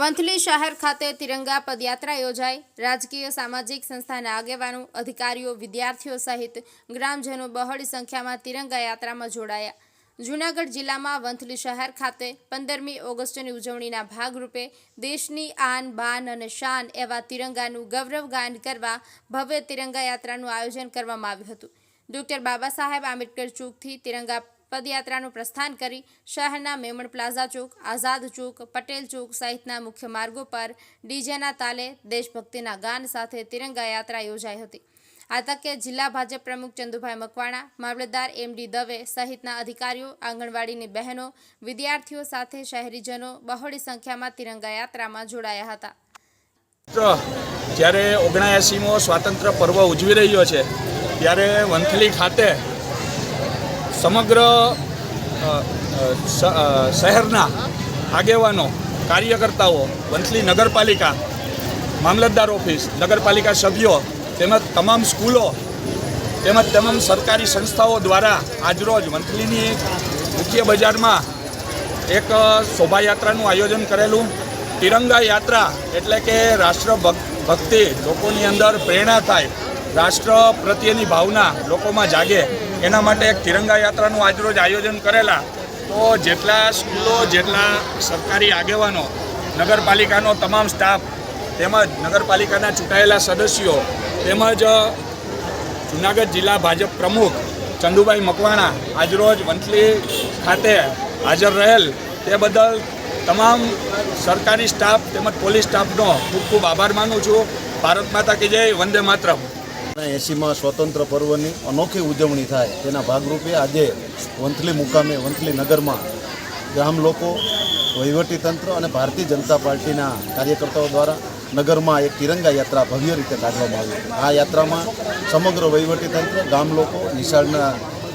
વંથલી શહેર ખાતે તિરંગા પદયાત્રા યોજાઈ. રાજકીય, સામાજિક સંસ્થાના આગેવાનો, અધિકારીઓ, વિદ્યાર્થીઓ સહિત ગ્રામજનો બહોળી સંખ્યામાં તિરંગા યાત્રામાં જોડાયા. જૂનાગઢ જિલ્લામાં વંથલી શહેર ખાતે પંદરમી ઓગસ્ટની ઉજવણીના ભાગરૂપે દેશની આન, બાન અને શાન એવા તિરંગાનું ગૌરવગાન કરવા ભવ્ય તિરંગા યાત્રાનું આયોજન કરવામાં આવ્યું હતું. ડોક્ટર બાબા સાહેબ આંબેડકર ચોકથી તિરંગા પદયાત્રાનું પ્રસ્થાન કરી શહેરના મેમણ પ્લાઝા ચોક, આઝાદ ચોક, પટેલ ચોક સહિતના મુખ્ય માર્ગો પર ડીજેના તાલે દેશભક્તિના ગાન સાથે તિરંગા યાત્રા યોજાઈ હતી. આ તકે જિલ્લા ભાજપ પ્રમુખ ચંદુભાઈ મકવાણા, મામલતદાર એમડી દવે સહિતના અધિકારીઓ, આંગણવાડીની બહેનો, વિદ્યાર્થીઓ સાથે શહેરીજનો બહોળી સંખ્યામાં તિરંગા યાત્રામાં જોડાયા હતા. જ્યારે ઓગણએંસીમો સ્વાતંત્ર્ય પર્વ ઉજવી રહ્યો છે, ત્યારે વંથલી ખાતે સમગ્ર શહેરના આગેવાનો, કાર્યકર્તાઓ, વંથલી નગરપાલિકા, મામલતદાર ઓફિસ, નગરપાલિકા સભ્યો, તેમજ તમામ સ્કૂલો, તેમજ તમામ સરકારી સંસ્થાઓ દ્વારા આજરોજ વંથલીની મુખ્ય બજારમાં એક શોભાયાત્રાનું આયોજન કરેલું. તિરંગા યાત્રા એટલે કે રાષ્ટ્ર ભક્તિ, લોકોની અંદર પ્રેરણા થાય. રાષ્ટ્ર પ્રત્યેની ભાવના લોકોમાં જાગે, એના માટે એક તિરંગા યાત્રાનું આજરોજ આયોજન કરેલા. તો જેટલા સ્કૂલો, જેટલા સરકારી આગેવાનો, નગરપાલિકાનો તમામ સ્ટાફ, તેમજ નગરપાલિકાના ચૂંટાયેલા સદસ્યો, તેમજ જુનાગઢ જિલ્લા ભાજપ પ્રમુખ ચંદુભાઈ મકવાણા આજરોજ વંથલી ખાતે હાજર રહેલ. તે બદલ તમામ સરકારી સ્ટાફ તેમજ પોલીસ સ્ટાફનો ખૂબ ખૂબ આભાર માનું છું. ભારત માતા કી જય, વંદે માતરમ. એંસીમાં સ્વતંત્ર પર્વની અનોખી ઉજવણી થાય. તેના ભાગરૂપે આજે વંથલી મુકામે, વંથલી નગરમાં ગામ લોકો વહીવટીતંત્ર અને ભારતીય જનતા પાર્ટીના કાર્યકર્તાઓ દ્વારા નગરમાં એક તિરંગા યાત્રા ભવ્ય રીતે કાઢવામાં આવી. આ યાત્રામાં સમગ્ર વહીવટીતંત્ર ગામ લોકો નિશાળના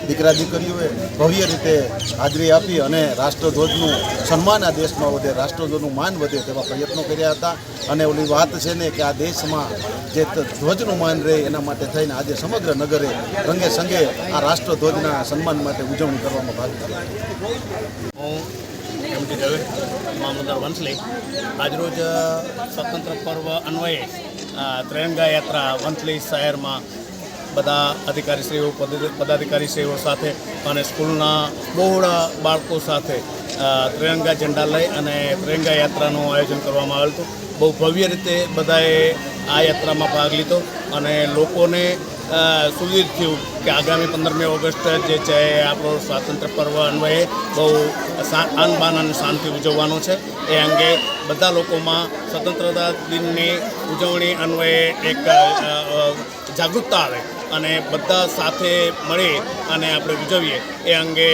દીકરા દીકરીઓએ ભવ્ય રીતે હાજરી આપી અને રાષ્ટ્રધ્વજનું સન્માન આ દેશમાં વધે, રાષ્ટ્રધ્વજનું માન વધે તેવા પ્રયત્નો કર્યા હતા. અને ઓલી વાત છે ને કે આ દેશમાં જે ધ્વજનું માન રહે એના માટે થઈને આજે સમગ્ર નગરે રંગે સંગે આ રાષ્ટ્રધ્વજના સન્માન માટે ઉજવણી કરવામાં ભાગ લીધો. મામલતદાર વંથલી. આજરોજ સ્વતંત્ર પર્વ અન્વયે ત્રિરંગા યાત્રા વંથલી શહેરમાં બધા અધિકારીશ્રીઓ પદ- પદાધિકારીશ્રીઓ સાથે અને સ્કૂલના બહોળા બાળકો સાથે ત્રિરંગા ઝંડા લઈ અને ત્રિરંગા યાત્રાનું આયોજન કરવામાં આવેલું હતું. બહુ ભવ્ય રીતે બધાએ આ યાત્રામાં ભાગ લીધો અને લોકોને સુવિધ થયું કે આગામી પંદરમી ઓગસ્ટ જે છે આપણો સ્વાતંત્ર્ય પર્વ અન્વયે બહુ સા- આન બાન અને શાંતિ ઉજવવાનો છે. એ અંગે બધા લોકોમાં સ્વતંત્રતા દિનની ઉજવણી અન્વયે એક જાગૃતતા આવે. અને બધા સાથે મળી અને આપણે ઉજવીએ. એ અંગે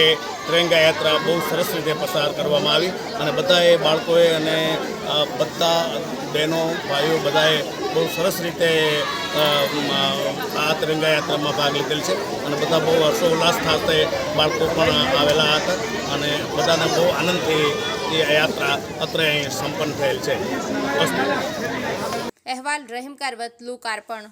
ત્રિરંગા યાત્રા બહુ સરસ રીતે પસાર કરવામાં આવી અને બધાએ, બાળકોએ અને બધા બહેનો, ભાઈઓ બધાએ બહુ સરસ રીતે આ ત્રિરંગા યાત્રામાં ભાગ લીધેલ છે અને બધા બહુ હર્ષોલ્લાસ સાથે બાળકો પણ આવેલા હતા અને બધાને બહુ આનંદથી એ યાત્રા અત્રે અહીં સંપન્ન થયેલ છે. અહેવાલ, રહીમકાર વતલું કાર્પણ